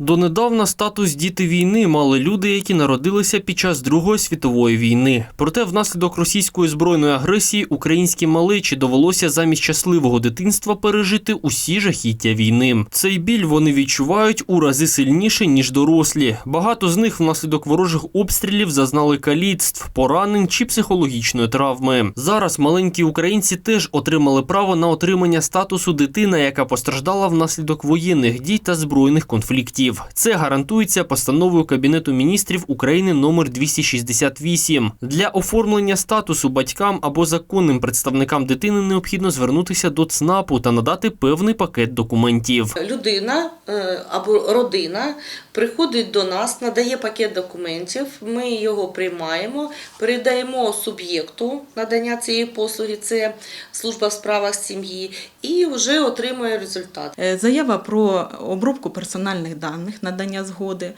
Донедавна статус діти війни мали люди, які народилися під час Другої світової війни. Проте, внаслідок російської збройної агресії українській малечі довелося замість щасливого дитинства пережити усі жахіття війни. Цей біль вони відчувають у рази сильніше ніж дорослі. Багато з них внаслідок ворожих обстрілів зазнали каліцтв, поранень чи психологічної травми. Зараз маленькі українці теж отримали право на отримання статусу дитина, яка постраждала внаслідок воєнних дій та збройних конфліктів. Це гарантується постановою Кабінету міністрів України номер 268. Для оформлення статусу батькам або законним представникам дитини необхідно звернутися до ЦНАПу та надати певний пакет документів. Людина е, або родина приходить до нас, надає пакет документів, ми його приймаємо, передаємо суб'єкту надання цієї послуги, це служба в справах сім'ї, і вже отримує результат. Е, Заява про обробку персональних даних, надання згоди,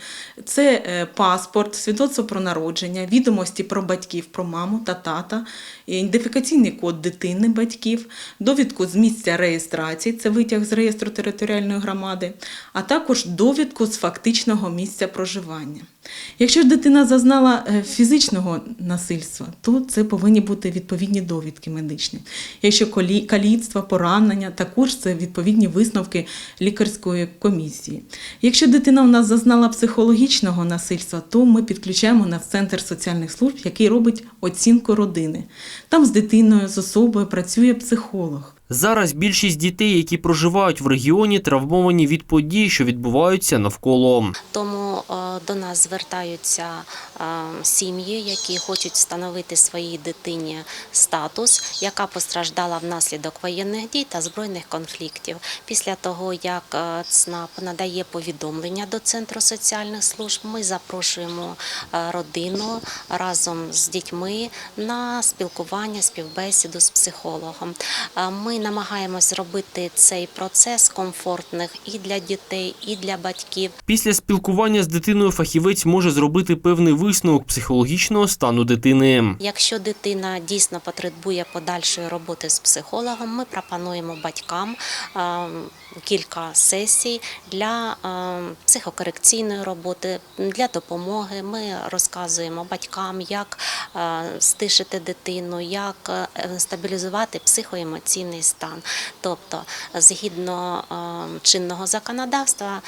це е, паспорт, свідоцтво про народження, відомості про батьків, про маму та тата, ідентифікаційний код дитини батьків, довідку з місця реєстрації, це витяг з реєстру територіальної громади, а також довідку з фактичного місця проживання. Якщо дитина зазнала е, фізичного насильства, то це повинні бути відповідні довідки медичні. Якщо каліцтва, поранення, також це відповідні висновки лікарської комісії. Якщо дитина у нас зазнала психологічного насильства, то ми підключаємо на центр соціальних служб, який робить оцінку родини. Там з дитиною, з особою працює психолог. Зараз більшість дітей, які проживають в регіоні, травмовані від подій, що відбуваються навколо. Тому до нас звертаються сім'ї, які хочуть встановити своїй дитині статус, яка постраждала внаслідок воєнних дій та збройних конфліктів. Після того, як ЦНАП надає повідомлення до центру соціальних служб, ми запрошуємо родину разом з дітьми на спілкування, співбесіду з психологом. Ми намагаємось зробити цей процес комфортним і для дітей, і для батьків. Після спілкування з дитиною фахівець може зробити певний висновок психологічного стану дитини. Якщо дитина дійсно потребує подальшої роботи з психологом, ми пропонуємо батькам кілька сесій для психокорекційної роботи, для допомоги. Ми розказуємо батькам, як стишити дитину, як е, стабілізувати психоемоційний стан. Тобто, згідно чинного законодавства,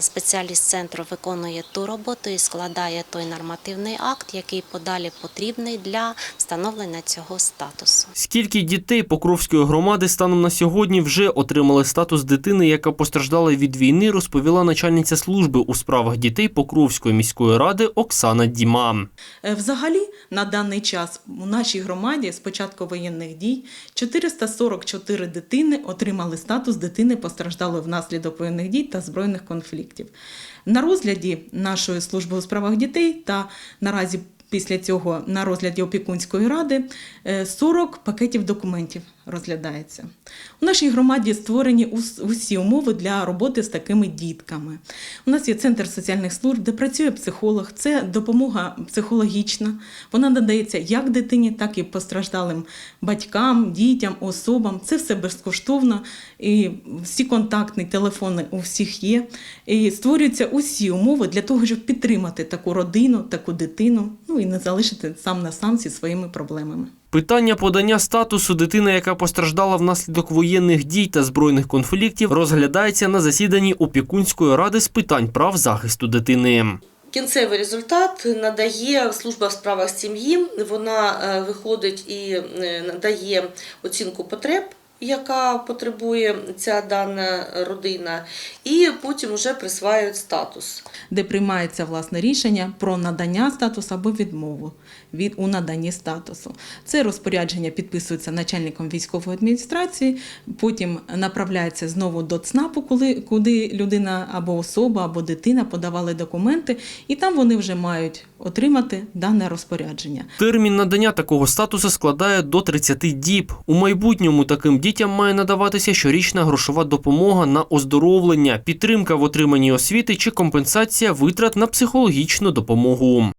спеціаліст центру виконує ту роботу і складає той нормативний акт, який подалі потрібний для встановлення цього статусу. Скільки дітей Покровської громади станом на сьогодні вже отримали статус дитини, яка постраждала від війни, розповіла начальниця служби у справах дітей Покровської міської ради Оксана Діма. Е, Взагалі, на даний час у нашій громаді з початку воєнних дій 444 дитини отримали статус дитини постраждалої внаслідок воєнних дій та збройних конфліктів. На розгляді нашої службою у справах дітей. Та наразі після цього на розгляді опікунської ради е, 40 пакетів документів розглядається. У нашій громаді створені усі умови для роботи з такими дітками. У нас є центр соціальних служб, де працює психолог. Це допомога психологічна. Вона надається як дитині, так і постраждалим батькам, дітям, особам. Це все безкоштовно. І всі контактні телефони у всіх є. І створюються усі умови для того, щоб підтримати таку родину, таку дитину, ну і не залишити сам на сам зі своїми проблемами. Питання подання статусу дитини, яка постраждала внаслідок воєнних дій та збройних конфліктів, розглядається на засіданні опікунської ради з питань прав захисту дитини. Кінцевий результат надає служба в справах сім'ї. Вона е, виходить і е, надає оцінку потреб, яка потребує ця дана родина, і потім вже присваюють статус. де приймається власне рішення про надання статусу або відмову від у наданні статусу. Це розпорядження підписується начальником військової адміністрації, потім направляється знову до ЦНАПу, коли куди людина або особа, або дитина подавали документи, і там вони вже мають отримати дане розпорядження. Термін надання такого статусу складає до 30 діб. У майбутньому таким дітям має надаватися щорічна грошова допомога на оздоровлення, підтримка в отриманні освіти чи компенсація витрат на психологічну допомогу.